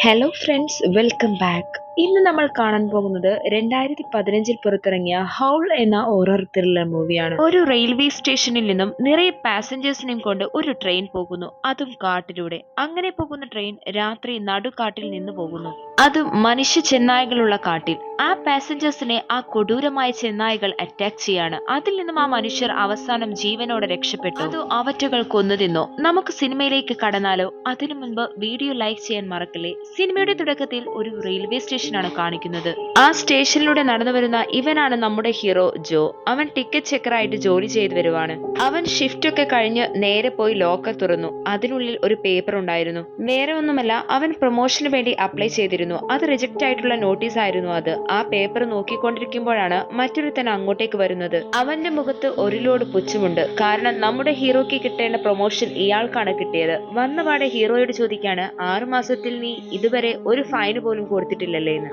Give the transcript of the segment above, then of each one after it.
Hello friends, welcome back. ഇന്ന് നമ്മൾ കാണാൻ പോകുന്നത് രണ്ടായിരത്തി പതിനഞ്ചിൽ പുറത്തിറങ്ങിയ ഹൗൾ എന്ന ഓറർ ത്രില്ലർ മൂവിയാണ്. ഒരു റെയിൽവേ സ്റ്റേഷനിൽ നിന്നും നിറയെ പാസഞ്ചേഴ്സിനെയും കൊണ്ട് ഒരു ട്രെയിൻ പോകുന്നു. അതും കാട്ടിലൂടെ. അങ്ങനെ പോകുന്ന ട്രെയിൻ രാത്രി നടുക്കാട്ടിൽ നിന്ന് പോകുന്നു. അത് മനുഷ്യ ചെന്നായകളുള്ള കാട്ടിൽ. ആ പാസഞ്ചേഴ്സിനെ ആ കൊടൂരമായ ചെന്നായകൾ അറ്റാക്ക് ചെയ്യാണ്. അതിൽ നിന്നും ആ മനുഷ്യർ അവസാനം ജീവനോടെ രക്ഷപ്പെട്ടു. അത് അവറ്റകൾ കൊന്നു തിന്നോ. നമുക്ക് സിനിമയിലേക്ക് കടന്നാലോ? അതിനു മുൻപ് വീഡിയോ ലൈക്ക് ചെയ്യാൻ മറക്കല്ലേ? സിനിമയുടെ തുടക്കത്തിൽ ഒരു റെയിൽവേ സ്റ്റേഷനാണ് കാണിക്കുന്നത്. ആ സ്റ്റേഷനിലൂടെ നടന്നു വരുന്ന ഇവനാണ് നമ്മുടെ ഹീറോ ജോ. അവൻ ടിക്കറ്റ് ചെക്കറായിട്ട് ജോലി ചെയ്തു വരുവാണ്. അവൻ ഷിഫ്റ്റ് ഒക്കെ കഴിഞ്ഞ് നേരെ പോയി ലോക്കർ തുറന്നു. അതിനുള്ളിൽ ഒരു പേപ്പർ ഉണ്ടായിരുന്നു. വേറെ ഒന്നുമല്ല അവൻ പ്രൊമോഷന് വേണ്ടി അപ്ലൈ ചെയ്തിരുന്നു. അത് റിജക്റ്റ് ആയിട്ടുള്ള നോട്ടീസ് ആയിരുന്നു അത്. ആ പേപ്പർ നോക്കിക്കൊണ്ടിരിക്കുമ്പോഴാണ് മറ്റൊരുത്തൻ അങ്ങോട്ടേക്ക് വരുന്നത്. അവന്റെ മുഖത്ത് ഒരു ലോഡ് പുച്ഛമുണ്ട്. കാരണം നമ്മുടെ ഹീറോയ്ക്ക് കിട്ടേണ്ട പ്രൊമോഷൻ ഇയാൾക്കാണ് കിട്ടിയത്. വന്നപാടെ ഹീറോയോട് ചോദിക്കാണ് ആറു മാസത്തിൽ നീ ഇതുവരെ ഒരു ഫൈന് പോലും കൊടുത്തിട്ടില്ലല്ലേ? എന്ന്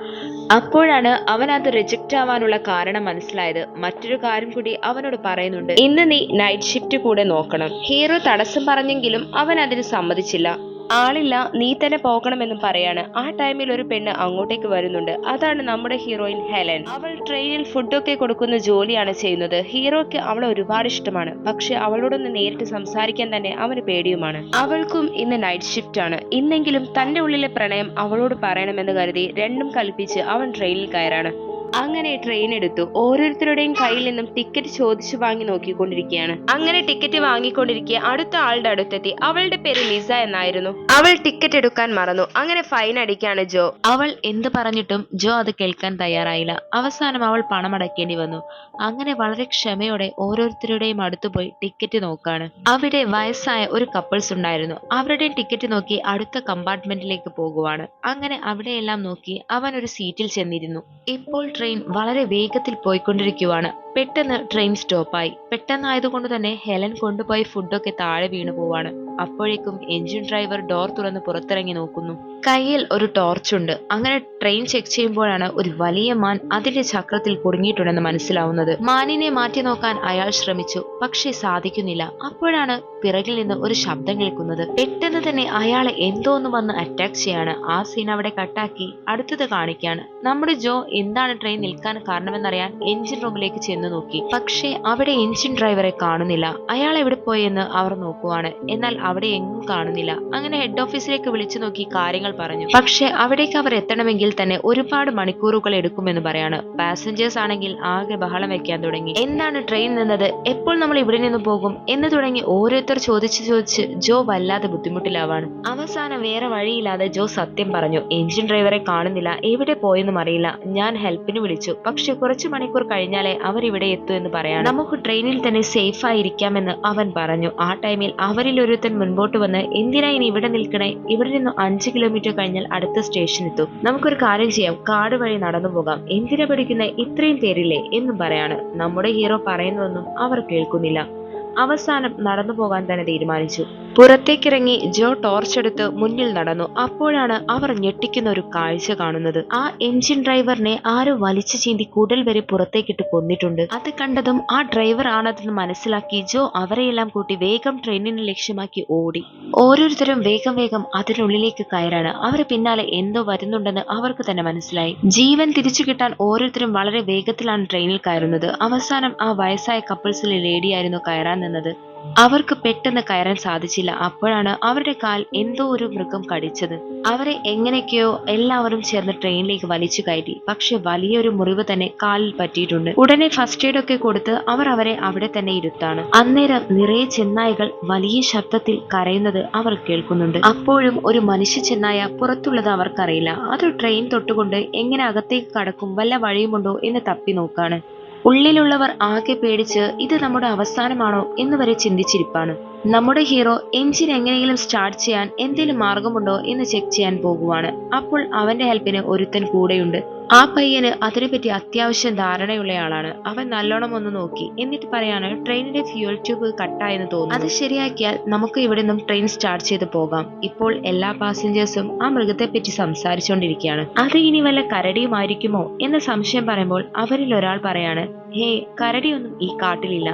അപ്പോഴാണ് അവൻ അത് റിജക്റ്റ് ആവാനുള്ള കാരണം മനസ്സിലായത്. മറ്റൊരു കാര്യം കൂടി അവനോട് പറയുന്നുണ്ട്. ഇന്ന് നീ നൈറ്റ് ഷിഫ്റ്റ് കൂടെ നോക്കണം. ഹീറോ തടസ്സം പറഞ്ഞെങ്കിലും അവൻ അതിന് സമ്മതിച്ചില്ല. ആളില്ല നീ തന്നെ പോകണമെന്നും പറയാണ്. ആ ടൈമിൽ ഒരു പെണ്ണ് അങ്ങോട്ടേക്ക് വരുന്നുണ്ട്. അതാണ് നമ്മുടെ ഹീറോയിൻ ഹെലൻ. അവൾ ട്രെയിനിൽ ഫുഡൊക്കെ കൊടുക്കുന്ന ജോലിയാണ് ചെയ്യുന്നത്. ഹീറോയ്ക്ക് അവളെ ഒരുപാട് ഇഷ്ടമാണ്. പക്ഷെ അവളോടൊന്ന് നേരിട്ട് സംസാരിക്കാൻ തന്നെ അവന് പേടിയുമാണ്. അവൾക്കും ഇന്ന് നൈറ്റ് ഷിഫ്റ്റ് ആണ്. ഇന്നെങ്കിലും തന്റെ ഉള്ളിലെ പ്രണയം അവളോട് പറയണമെന്ന് കരുതി രണ്ടും കൽപ്പിച്ച് അവൻ ട്രെയിനിൽ കയറാണ്. അങ്ങനെ ട്രെയിൻ എടുത്തു. ഓരോരുത്തരുടെയും കയ്യിൽ നിന്നും ടിക്കറ്റ് ചോദിച്ചു വാങ്ങി നോക്കിക്കൊണ്ടിരിക്കുകയാണ്. അങ്ങനെ ടിക്കറ്റ് വാങ്ങിക്കൊണ്ടിരിക്കെ അടുത്ത ആളുടെ അടുത്തെത്തി. അവളുടെ പേര് ലിസ എന്നായിരുന്നു. അവൾ ടിക്കറ്റ് എടുക്കാൻ മറന്നു. അങ്ങനെ ഫൈൻ അടിക്കാണ് ജോ. അവൾ എന്ത് പറഞ്ഞിട്ടും ജോ അത് കേൾക്കാൻ തയ്യാറായില്ല. അവസാനം അവൾ പണം അടയ്ക്കേണ്ടി വന്നു. അങ്ങനെ വളരെ ക്ഷമയോടെ ഓരോരുത്തരുടെയും അടുത്തു പോയി ടിക്കറ്റ് നോക്കാണ്. അവിടെ വയസ്സായ ഒരു കപ്പിൾസ് ഉണ്ടായിരുന്നു. അവരുടെ ടിക്കറ്റ് നോക്കി അടുത്ത കമ്പാർട്ട്മെന്റിലേക്ക് പോകുവാണ്. അങ്ങനെ അവിടെയെല്ലാം നോക്കി അവൻ ഒരു സീറ്റിൽ ചെന്നിരുന്നു. ഇപ്പോൾ ട്രെയിൻ വളരെ വേഗത്തിൽ പോയിക്കൊണ്ടിരിക്കുവാണ്. പെട്ടെന്ന് ട്രെയിൻ സ്റ്റോപ്പായി പെട്ടെന്നായതുകൊണ്ട് തന്നെ ഹെലൻ കൊണ്ടുപോയി ഫുഡൊക്കെ താഴെ വീണു പോവാണ് അപ്പോഴേക്കും എഞ്ചിൻ ഡ്രൈവർ ഡോർ തുറന്ന് പുറത്തിറങ്ങി നോക്കുന്നു. കയ്യിൽ ഒരു ടോർച്ചുണ്ട് അങ്ങനെ ട്രെയിൻ ചെക്ക് ചെയ്യുമ്പോഴാണ് ഒരു വലിയ മാൻ അതിന്റെ ചക്രത്തിൽ കുടുങ്ങിയിട്ടുണ്ടെന്ന് മനസ്സിലാവുന്നത്. മാനിനെ മാറ്റി നോക്കാൻ അയാൾ ശ്രമിച്ചു. പക്ഷേ സാധിക്കുന്നില്ല. അപ്പോഴാണ് പിറകിൽ നിന്ന് ഒരു ശബ്ദം കേൾക്കുന്നത്. പെട്ടെന്ന് തന്നെ അയാളെ എന്തോന്ന് വന്ന് അറ്റാക്ക് ചെയ്യാണ്. ആ സീൻ അവിടെ കട്ടാക്കി അടുത്തത് കാണിക്കാണ്. നമ്മുടെ ജോ എന്താണ് ട്രെയിൻ നിൽക്കാൻ കാരണമെന്നറിയാൻ എഞ്ചിൻ റൂമിലേക്ക് ചെന്ന് നോക്കി. പക്ഷേ അവിടെ എഞ്ചിൻ ഡ്രൈവറെ കാണുന്നില്ല. അയാൾ എവിടെ പോയെന്ന് അവർ നോക്കുവാണ്. എന്നാൽ അവിടെ എങ്ങും കാണുന്നില്ല. അങ്ങനെ ഹെഡ് ഓഫീസിലേക്ക് വിളിച്ചു നോക്കി കാര്യങ്ങൾ പറഞ്ഞു. പക്ഷെ അവിടേക്ക് അവർ എത്തണമെങ്കിൽ തന്നെ ഒരുപാട് മണിക്കൂറുകൾ എടുക്കുമെന്ന് പറയാണ്. പാസഞ്ചേഴ്സ് ആണെങ്കിൽ ആകെ ബഹളം വെക്കാൻ തുടങ്ങി. എന്താണ് ട്രെയിൻ നിന്നത്? എപ്പോൾ നമ്മൾ ഇവിടെ നിന്ന് പോകും? എന്ന് തുടങ്ങി ഓരോരുത്തർ ചോദിച്ചു ചോദിച്ച് ജോ വല്ലാതെ ബുദ്ധിമുട്ടിലാവാണ്. അവസാനം വേറെ വഴിയില്ലാതെ ജോ സത്യം പറഞ്ഞു. എഞ്ചിൻ ഡ്രൈവറെ കാണുന്നില്ല. എവിടെ പോയെന്നും അറിയില്ല. ഞാൻ ഹെൽപ്പിന് വിളിച്ചു. പക്ഷെ കുറച്ച് മണിക്കൂർ കഴിഞ്ഞാലേ അവർ ഇവിടെ എത്തൂ എന്ന് പറയാണ്. നമുക്ക് ട്രെയിനിൽ തന്നെ സേഫ് ആയിരിക്കാമെന്ന് അവൻ പറഞ്ഞു. ആ ടൈമിൽ അവരിൽ ഒരുത്തൻ മുൻപോട്ട് വന്ന് എന്തിനാ ഇനി ഇവിടെ നിൽക്കണേ? ഇവിടെ നിന്ന് അഞ്ച് കിലോമീറ്റർ കഴിഞ്ഞാൽ അടുത്ത സ്റ്റേഷൻ എത്തും. നമുക്കൊരു കാര്യം ചെയ്യാം. കാട് വഴി നടന്നു പോകാം. എന്തിനാ പിടിക്കുന്ന? ഇത്രയും പേരില്ലേ എന്നും പറയാണ്. നമ്മുടെ ഹീറോ പറയുന്നതൊന്നും അവർ കേൾക്കുന്നില്ല. അവസാനം നടന്നു പോകാൻ തന്നെ തീരുമാനിച്ചു. പുറത്തേക്കിറങ്ങി ജോ ടോർച്ച് എടുത്ത് മുന്നിൽ നടന്നു. അപ്പോഴാണ് അവർ ഞെട്ടിക്കുന്ന ഒരു കാഴ്ച കാണുന്നത്. ആ എഞ്ചിൻ ഡ്രൈവറിനെ ആരോ വലിച്ചു ചീന്തി കുടൽ വരെ പുറത്തേക്കിട്ട് കൊന്നിട്ടുണ്ട്. അത് കണ്ടതും ആ ഡ്രൈവർ ആണതെന്ന് മനസ്സിലാക്കി ജോ അവരെയെല്ലാം കൂട്ടി വേഗം ട്രെയിനിനെ ലക്ഷ്യമാക്കി ഓടി. ഓരോരുത്തരും വേഗം വേഗം അതിനുള്ളിലേക്ക് കയറാണ്. അവർ പിന്നാലെ എന്തോ വരുന്നുണ്ടെന്ന് അവർക്ക് തന്നെ മനസ്സിലായി. ജീവൻ തിരിച്ചു കിട്ടാൻ ഓരോരുത്തരും വളരെ വേഗത്തിലാണ് ട്രെയിനിൽ കയറുന്നത്. അവസാനം ആ വയസ്സായ കപ്പിൾസിലെ ലേഡിയായിരുന്നു കയറാൻ നിന്നത്. അവർക്ക് പെട്ടെന്ന് കയറാൻ സാധിച്ചില്ല. അപ്പോഴാണ് അവരുടെ കാൽ എന്തോ ഒരു മൃഗം കടിച്ചത്. അവരെ എങ്ങനെയൊക്കെയോ എല്ലാവരും ചേർന്ന് ട്രെയിനിലേക്ക് വലിച്ചു കയറ്റി. പക്ഷെ വലിയൊരു മുറിവ് തന്നെ കാലിൽ പറ്റിയിട്ടുണ്ട്. ഉടനെ ഫസ്റ്റ് എയ്ഡ് ഒക്കെ കൊടുത്ത് അവർ അവരെ അവിടെ തന്നെ ഇരുത്താണ്. അന്നേരം നിറയെ ചെന്നായകൾ വലിയ ശബ്ദത്തിൽ കരയുന്നത് അവർ കേൾക്കുന്നുണ്ട്. അപ്പോഴും ഒരു മനുഷ്യ ചെന്നായ പുറത്തുള്ളത് അവർക്കറിയില്ല. അത് ട്രെയിൻ തൊട്ടുകൊണ്ട് എങ്ങനെ അകത്തേക്ക് കടക്കും വല്ല വഴിയുമുണ്ടോ എന്ന് തപ്പി നോക്കാണ്. ഉള്ളിലുള്ളവർ ആകെ പേടിച്ച് ഇത് നമ്മുടെ അവസാനമാണോ എന്ന് വരെ ചിന്തിച്ചിരിപ്പാണ്. നമ്മുടെ ഹീറോ എഞ്ചിൻ എങ്ങനെയെങ്കിലും സ്റ്റാർട്ട് ചെയ്യാൻ എന്തെങ്കിലും മാർഗമുണ്ടോ എന്ന് ചെക്ക് ചെയ്യാൻ പോകുവാണ്. അപ്പോൾ അവന്റെ ഹെൽപ്പിന് ഒരുത്തൻ കൂടെയുണ്ട്. ആ പയ്യന് അതിനെപ്പറ്റി അത്യാവശ്യം ധാരണയുള്ളയാളാണ്. അവൻ നല്ലോണം ഒന്ന് നോക്കി. എന്നിട്ട് പറയാണ് ട്രെയിനിന്റെ ഫ്യൂൽ ട്യൂബ് കട്ടായെന്ന് തോന്നുന്നു. അത് ശരിയാക്കിയാൽ നമുക്ക് ഇവിടെ നിന്നും ട്രെയിൻ സ്റ്റാർട്ട് ചെയ്ത് പോകാം. ഇപ്പോൾ എല്ലാ പാസഞ്ചേഴ്സും ആ മൃഗത്തെ പറ്റി സംസാരിച്ചുകൊണ്ടിരിക്കുകയാണ് അത് ഇനി വല്ല കരടിയുമായിരിക്കുമോ എന്ന സംശയം പറയുമ്പോൾ അവരിൽ ഒരാൾ പറയാണ് ഹേ കരടിയൊന്നും ഈ കാട്ടിലില്ല.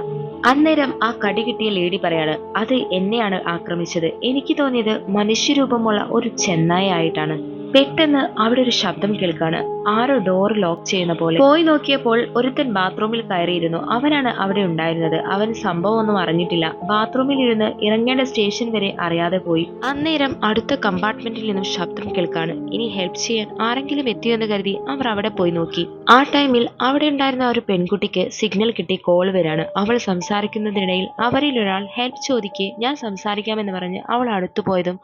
അന്നേരം ആ കടി കിട്ടിയ ലേഡി പറയാണ് അത് എന്നെയാണ് ആക്രമിച്ചത്. എനിക്ക് തോന്നിയത് മനുഷ്യരൂപമുള്ള ഒരു ചെന്നായ ആയിട്ടാണ്. പെട്ടെന്ന് അവിടെ ഒരു ശബ്ദം കേൾക്കാണ്. ആരോ ഡോർ ലോക്ക് ചെയ്യുന്ന പോലെ. പോയി നോക്കിയപ്പോൾ ഒരുത്തൻ ബാത്റൂമിൽ കയറിയിരുന്നു. അവനാണ് അവിടെ ഉണ്ടായിരുന്നത്. അവൻ സംഭവം ഒന്നും അറിഞ്ഞിട്ടില്ല. ബാത്റൂമിൽ ഇരുന്ന് ഇറങ്ങേണ്ട സ്റ്റേഷൻ വരെ അറിയാതെ പോയി. അന്നേരം അടുത്ത കമ്പാർട്ട്മെന്റിൽ നിന്നും ശബ്ദം കേൾക്കാണ്. ഇനി ഹെൽപ്പ് ചെയ്യാൻ ആരെങ്കിലും എത്തിയോ എന്ന് കരുതി അവർ അവിടെ പോയി നോക്കി. ആ ടൈമിൽ അവിടെ ഉണ്ടായിരുന്ന ഒരു പെൺകുട്ടിക്ക് സിഗ്നൽ കിട്ടി കോൾ വരാണ്. അവൾ സംസാരിക്കുന്നതിനിടയിൽ അവരിൽ ഒരാൾ ഹെൽപ്പ് ചോദിക്കെ ഞാൻ സംസാരിക്കാമെന്ന് പറഞ്ഞ് അവൾ അടുത്തു പോയതും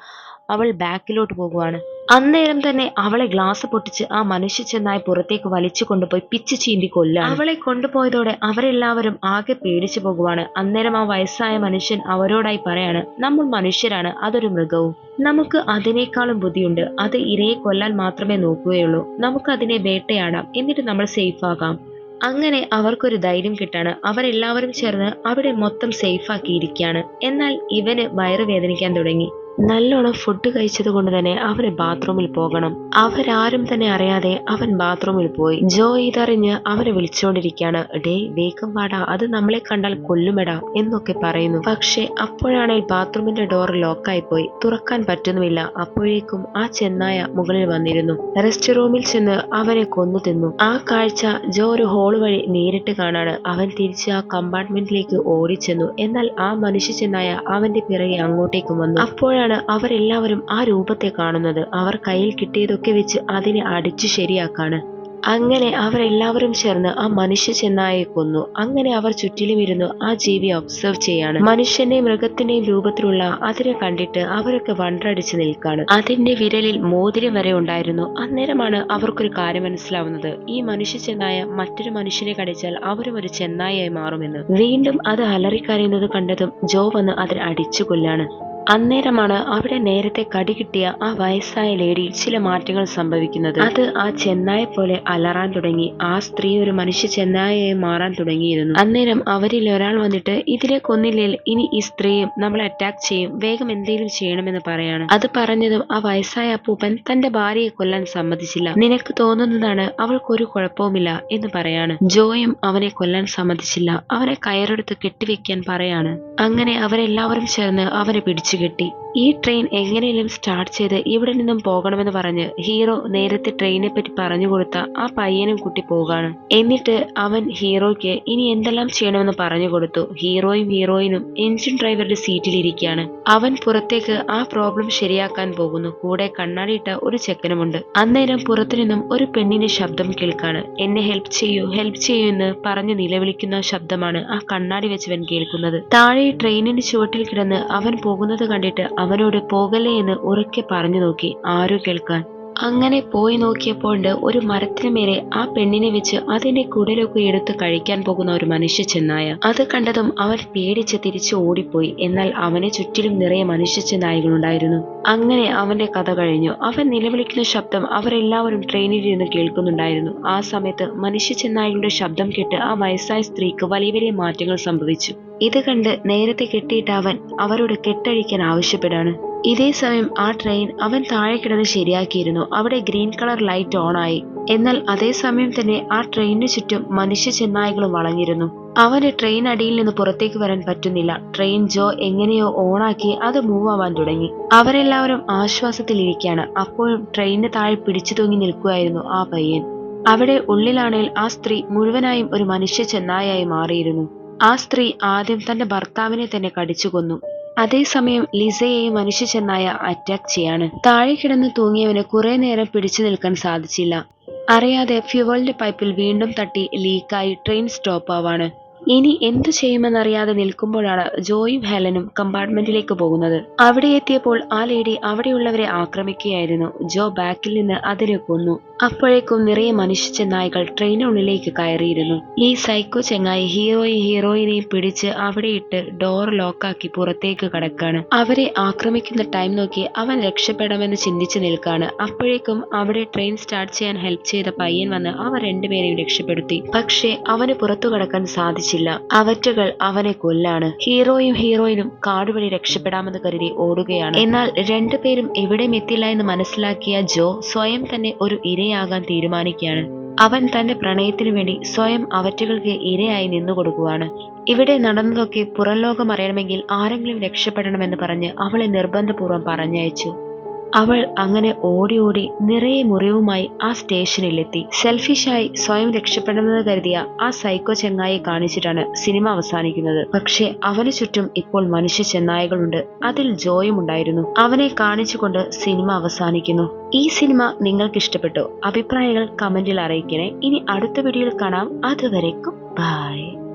അവൾ ബാക്കിലോട്ട് പോകുവാണ്. അന്നേരം തന്നെ അവളെ ഗ്ലാസ് പൊട്ടിച്ച് ആ മനുഷ്യ ചെന്നായി പുറത്തേക്ക് വലിച്ചു കൊണ്ടുപോയി പിച്ച് ചീന്തി കൊല്ല അവളെ കൊണ്ടുപോയതോടെ അവരെല്ലാവരും ആകെ പേടിച്ചു പോകുവാണ്. അന്നേരം ആ വയസ്സായ മനുഷ്യൻ അവരോടായി പറയാണ് നമ്മൾ മനുഷ്യരാണ് അതൊരു മൃഗവും. നമുക്ക് അതിനേക്കാളും ബുദ്ധിയുണ്ട്. അത് ഇരയെ കൊല്ലാൻ മാത്രമേ നോക്കുകയുള്ളൂ. നമുക്ക് അതിനെ വേട്ടയാടാം. എന്നിട്ട് നമ്മൾ സേഫ് ആകാം. അങ്ങനെ അവർക്കൊരു ധൈര്യം കിട്ടാണ്. അവരെല്ലാവരും ചേർന്ന് അവിടെ മൊത്തം സേഫ് ആക്കിയിരിക്കുകയാണ്. എന്നാൽ ഇവന് വയറുവേദനിക്കാൻ തുടങ്ങി. നല്ലോണം ഫുഡ് കഴിച്ചത് കൊണ്ട് തന്നെ അവന് ബാത്റൂമിൽ പോകണം. അവരാരും തന്നെ അറിയാതെ അവൻ ബാത്റൂമിൽ പോയി. ജോ ഇതറിഞ്ഞ് അവനെ വിളിച്ചുകൊണ്ടിരിക്കുകയാണ് ഡേ വേഗം വാടാ. അത് നമ്മളെ കണ്ടാൽ കൊല്ലുമെടാ എന്നൊക്കെ പറയുന്നു. പക്ഷെ അപ്പോഴാണെങ്കിൽ ബാത്റൂമിന്റെ ഡോർ ലോക്കായി പോയി. തുറക്കാൻ പറ്റുന്നുമില്ല. അപ്പോഴേക്കും ആ ചെന്നായ മുകളിൽ വന്നിരുന്നു. റെസ്റ്റ് റൂമിൽ ചെന്ന് അവനെ കൊന്നു തിന്നു. ആ കാഴ്ച ജോ ഒരു ഹോൾ വഴി നേരിട്ട് കാണാണ്. അവൻ തിരിച്ച് ആ കമ്പാർട്ട്മെന്റിലേക്ക് ഓടിച്ചെന്നു. എന്നാൽ ആ മനുഷ്യ ചെന്നായ അവന്റെ പിറകെ അങ്ങോട്ടേക്കും വന്നു. അപ്പോഴാണ് അവരെല്ലാവരും ആ രൂപത്തെ കാണുന്നത്. അവർ കയ്യിൽ കിട്ടിയതൊക്കെ വെച്ച് അതിനെ അടിച്ചു ശരിയാക്കാണ്. അങ്ങനെ അവരെല്ലാവരും ചേർന്ന് ആ മനുഷ്യ ചെന്നായെ കൊന്നു. അങ്ങനെ അവർ ചുറ്റിലും ഇരുന്ന് ആ ജീവിയെ ഒബ്സർവ് ചെയ്യാണ്. മനുഷ്യന്റെയും മൃഗത്തിന്റെയും രൂപത്തിലുള്ള അതിനെ കണ്ടിട്ട് അവരൊക്കെ വണ്ടടിച്ച് നിൽക്കാണ്. അതിന്റെ വിരലിൽ മോതിരം വരെ ഉണ്ടായിരുന്നു. അന്നേരമാണ് അവർക്കൊരു കാര്യം മനസ്സിലാവുന്നത്. ഈ മനുഷ്യ ചെന്നായ മറ്റൊരു മനുഷ്യനെ കടിച്ചാൽ അവരും ഒരു ചെന്നായായി മാറുമെന്ന്. വീണ്ടും അത് അലറിക്കരയുന്നത് കണ്ടതും ജോ വന്ന് അതിനെ അടിച്ചു കൊല്ലാണ് അന്നേരമാണ് അവിടെ നേരത്തെ കടി കിട്ടിയ ആ വയസ്സായ ലേഡിയിൽ ചില മാറ്റങ്ങൾ സംഭവിക്കുന്നത്. അത് ആ ചെന്നായ പോലെ അലറാൻ തുടങ്ങി. ആ സ്ത്രീ ഒരു മനുഷ്യ ചെന്നായയായി മാറാൻ തുടങ്ങിയിരുന്നു. അന്നേരം അവരിൽ ഒരാൾ വന്നിട്ട് ഇതിലെ കൊന്നില്ലേ ഇനി ഈ സ്ത്രീയും നമ്മളെ അറ്റാക്ക് ചെയ്യും. വേഗം എന്തെങ്കിലും ചെയ്യണമെന്ന് പറയാണ്. അത് പറഞ്ഞതും ആ വയസ്സായ അപ്പൂപ്പൻ തന്റെ ഭാര്യയെ കൊല്ലാൻ സമ്മതിച്ചില്ല. നിനക്ക് തോന്നുന്നതാണ് അവൾക്കൊരു കുഴപ്പവുമില്ല എന്ന് പറയാണ്. ജോയും അവനെ കൊല്ലാൻ സമ്മതിച്ചില്ല. അവനെ കയറെടുത്ത് കെട്ടിവെക്കാൻ പറയാണ്. അങ്ങനെ അവരെല്ലാവരും ചേർന്ന് അവരെ പിടിച്ചു കെട്ടി ഈ ട്രെയിൻ എങ്ങനെയും സ്റ്റാർട്ട് ചെയ്ത് ഇവിടെ നിന്നും പോകണമെന്ന് പറഞ്ഞ് ഹീറോ നേരത്തെ ട്രെയിനെ പറ്റി പറഞ്ഞു കൊടുത്ത ആ പയ്യനും കുട്ടി പോകാണ്. എന്നിട്ട് അവൻ ഹീറോയ്ക്ക് ഇനി എന്തെല്ലാം ചെയ്യണമെന്ന് പറഞ്ഞു കൊടുത്തു. ഹീറോയും ഹീറോയിനും എഞ്ചിൻ ഡ്രൈവറുടെ സീറ്റിൽ ഇരിക്കുകയാണ്. അവൻ പുറത്തേക്ക് ആ പ്രോബ്ലം ശരിയാക്കാൻ പോകുന്നു. കൂടെ കണ്ണാടിയിട്ട ഒരു ചെക്കനുമുണ്ട്. അന്നേരം പുറത്തു നിന്നും ഒരു പെണ്ണിന്റെ ശബ്ദം കേൾക്കാണ്. എന്നെ ഹെൽപ്പ് ചെയ്യൂ ഹെൽപ്പ് ചെയ്യൂ എന്ന് പറഞ്ഞ് നിലവിളിക്കുന്ന ശബ്ദമാണ് ആ കണ്ണാടി വെച്ചവൻ കേൾക്കുന്നത്. താഴെ ട്രെയിനിന്റെ ചുവട്ടിൽ കിടന്ന് അവൻ പോകുന്നത് കണ്ടിട്ട് അവനോട് പോകല്ലേ എന്ന് ഉറക്കെ പറഞ്ഞു നോക്കി ആരോ കേൾക്കാൻ. അങ്ങനെ പോയി നോക്കിയപ്പോൾ ഒരു മരത്തിന് മേലെ ആ പെണ്ണിനെ വെച്ച് അതിന്റെ കുടലൊക്കെ എടുത്ത് കഴിക്കാൻ പോകുന്ന ഒരു മനുഷ്യ ചെന്നായ. അത് കണ്ടതും അവൻ പേടിച്ച് തിരിച്ചു ഓടിപ്പോയി. എന്നാൽ അവനെ ചുറ്റിലും നിറയെ മനുഷ്യ ചെന്നായകളുണ്ടായിരുന്നു. അങ്ങനെ അവന്റെ കഥ കഴിഞ്ഞു. അവൻ നിലവിളിക്കുന്ന ശബ്ദം അവരെല്ലാവരും ട്രെയിനിൽ ഇരുന്ന് കേൾക്കുന്നുണ്ടായിരുന്നു. ആ സമയത്ത് മനുഷ്യ ചെന്നായകളുടെ ശബ്ദം കേട്ട് ആ വയസ്സായ സ്ത്രീക്ക് വലിയ വലിയ മാറ്റങ്ങൾ സംഭവിച്ചു. ഇത് കണ്ട് നേരത്തെ കെട്ടിയിട്ട് അവൻ അവരോട് കെട്ടഴിക്കാൻ ആവശ്യപ്പെടാണ്. ഇതേ സമയം ആ ട്രെയിൻ അവൻ താഴെ കിടന്ന് ശരിയാക്കിയിരുന്നു. അവിടെ ഗ്രീൻ കളർ ലൈറ്റ് ഓൺ ആയി. എന്നാൽ അതേ സമയം തന്നെ ആ ട്രെയിനിന് ചുറ്റും മനുഷ്യ ചെന്നായകളും വളഞ്ഞിരുന്നു. അവന് ട്രെയിൻ അടിയിൽ നിന്ന് പുറത്തേക്ക് വരാൻ പറ്റുന്നില്ല. ട്രെയിൻ ജോ എങ്ങനെയോ ഓണാക്കി അത് മൂവ് ആവാൻ തുടങ്ങി. അവരെല്ലാവരും ആശ്വാസത്തിലിരിക്കുകയാണ്. അപ്പോഴും ട്രെയിനിന് താഴെ പിടിച്ചു തൂങ്ങി നിൽക്കുകയായിരുന്നു ആ പയ്യൻ. അവിടെ ഉള്ളിലാണേൽ ആ സ്ത്രീ മുഴുവനായും ഒരു മനുഷ്യ ചെന്നായായി മാറിയിരുന്നു. ആ സ്ത്രീ ആദ്യം തന്റെ ഭർത്താവിനെ തന്നെ കടിച്ചു കൊന്നു. അതേസമയം ലിസയെയും മനുഷ്യ ചെന്നായ അറ്റാക്ക് ചെയ്യാണ്. താഴെ കിടന്ന് തൂങ്ങിയവന് കുറെ നേരം പിടിച്ചു നിൽക്കാൻ സാധിച്ചില്ല. അറിയാതെ ഫ്യുവലിന്റെ പൈപ്പിൽ വീണ്ടും തട്ടി ലീക്കായി ട്രെയിൻ സ്റ്റോപ്പ് ആവാണ്. ഇനി എന്തു ചെയ്യുമെന്നറിയാതെ നിൽക്കുമ്പോഴാണ് ജോയും ഹെലനും കമ്പാർട്ട്മെന്റിലേക്ക് പോകുന്നത്. അവിടെ എത്തിയപ്പോൾ ആ ലേഡി അവിടെയുള്ളവരെ ആക്രമിക്കുകയായിരുന്നു. ജോ ബാക്കിൽ നിന്ന് അതിനെ കൊന്നു. അപ്പോഴേക്കും നിറയെ മനുഷ്യ ചെന്നായ്കൾ ട്രെയിനുള്ളിലേക്ക് കയറിയിരുന്നു. ഈ സൈക്കോ ചെങ്ങായി ഹീറോയും ഹീറോയിനെയും പിടിച്ച് അവിടെ ഇട്ട് ഡോർ ലോക്കാക്കി പുറത്തേക്ക് കടക്കാണ്. അവരെ ആക്രമിക്കുന്ന ടൈം നോക്കി അവൻ രക്ഷപ്പെടാമെന്ന് ചിന്തിച്ച് നിൽക്കാണ്. അപ്പോഴേക്കും അവിടെ ട്രെയിൻ സ്റ്റാർട്ട് ചെയ്യാൻ ഹെൽപ്പ് ചെയ്ത പയ്യൻ വന്ന് അവർ രണ്ടുപേരെയും രക്ഷപ്പെടുത്തി. പക്ഷേ അവന് പുറത്തു കടക്കാൻ സാധിച്ചില്ല. അവറ്റകൾ അവനെ കൊല്ലാണ്. ഹീറോയും ഹീറോയിനും കാടുവഴി രക്ഷപ്പെടാമെന്ന് കരുതി ഓടുകയാണ്. എന്നാൽ രണ്ടുപേരും എവിടെയും എത്തില്ല എന്ന് മനസ്സിലാക്കിയ ജോ സ്വയം തന്നെ ഒരു ഇരയാകാൻ തീരുമാനിക്കുകയാണ്. അവൻ തന്റെ പ്രണയത്തിനു വേണ്ടി സ്വയം അവറ്റകൾക്ക് ഇരയായി നിന്നു കൊടുക്കുകയാണ് ഇവിടെ നടന്നതൊക്കെ പുറംലോകം അറിയണമെങ്കിൽ ആരെങ്കിലും രക്ഷപ്പെടണമെന്ന് പറഞ്ഞ് അവളെ നിർബന്ധപൂർവം പറഞ്ഞയച്ചു. അവൾ അങ്ങനെ ഓടി ഓടി നിറയെ മുറിവുമായി ആ സ്റ്റേഷനിലെത്തി. സെൽഫിഷായി സ്വയം രക്ഷപ്പെടണമെന്ന് കരുതിയ ആ സൈക്കോ ചെങ്ങായെ കാണിച്ചിട്ടാണ് സിനിമ അവസാനിക്കുന്നത്. പക്ഷേ അവന് ചുറ്റും ഇപ്പോൾ മനുഷ്യ ചെന്നായകളുണ്ട് അതിൽ ജോയും ഉണ്ടായിരുന്നു അവനെ കാണിച്ചുകൊണ്ട് സിനിമ അവസാനിക്കുന്നു. ഈ സിനിമ നിങ്ങൾക്ക് ഇഷ്ടപ്പെട്ടോ അഭിപ്രായങ്ങൾ കമന്റിൽ അറിയിക്കണേ. ഇനി അടുത്ത വീഡിയോയിൽ കാണാം. അതുവരേക്കും ബൈ.